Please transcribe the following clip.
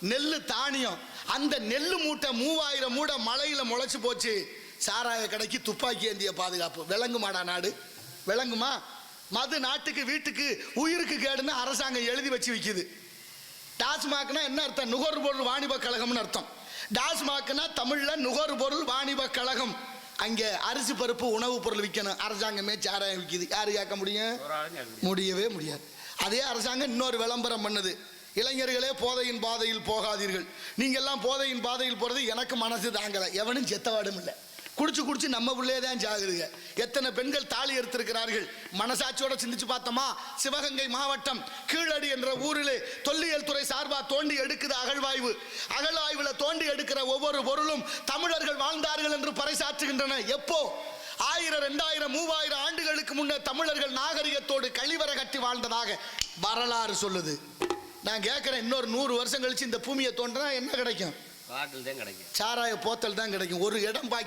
நெல் தானியம். அந்த நெல் மூட்டை மூவாயிரம் மூடை மலையில முளைச்சு போச்சு. சாராய கடைக்கு துப்பாக்கி ஏந்திய பாதுகாப்பு. விளங்குமாடா நாடு? விளங்குமா? மது நாட்டுக்கு வீட்டுக்கு உயிருக்கு கேடுன்னு அரசாங்கம் எழுதி வச்சு விற்கிது டாஸ்மாக்னா என்ன அர்த்தம்? நுகர்பொருள் வாணிப கழகம்னு அர்த்தம். டாஸ்மாக்னா தமிழ்ல நுகர்பொருள் வாணிப கழகம். அங்க அரிசி பருப்பு உணவுப் பொருள் விற்கணும் அரசாங்கமே சாராயம் விற்கிது யாரு கேட்க முடியும். முடியவே முடியாது. அதே அரசாங்கம் இன்னொரு விளம்பரம் பண்ணுது. இளைஞர்களே போதையின் பாதையில் போகாதீர்கள். நீங்க எல்லாம் போதையின் பாதையில் போறது எனக்கு மனசு தாங்கலை. எவனும் செத்தவாடும் இல்லை. குடிச்சு குடிச்சு நம்ம உள்ளே தான் ஜாகுதுங்க. எத்தனை பெண்கள் தாலி எடுத்திருக்கிறார்கள்? மனசாட்சியோட சிந்திச்சு பார்த்தோமா? சிவகங்கை மாவட்டம் கீழடி என்ற ஊரிலே தொல்லியல் துறை சார்பா தோண்டி எடுக்குது அகழ்வாய்வு. அகழ்வாய்வுல தோண்டி எடுக்கிற ஒவ்வொரு பொருளும் தமிழர்கள் வாழ்ந்தார்கள் என்று பறைசாற்றுகின்றன. எப்போ? ஆயிரம் ரெண்டாயிரம் மூவாயிரம் ஆண்டுகளுக்கு முன்னர் தமிழர்கள் நாகரிகத்தோடு கழிவறை கட்டி வாழ்ந்ததாக வரலாறு சொல்லுது. நான் கேட்கிறேன் இன்னொரு நூறு வருஷம் கழிச்சு இந்த பூமியை தோன்றினா என்ன கிடைக்கும்? தான் கிடைக்கும். சாராய போத்தல் தான் கிடைக்கும். ஒரு இடம் பாக்கி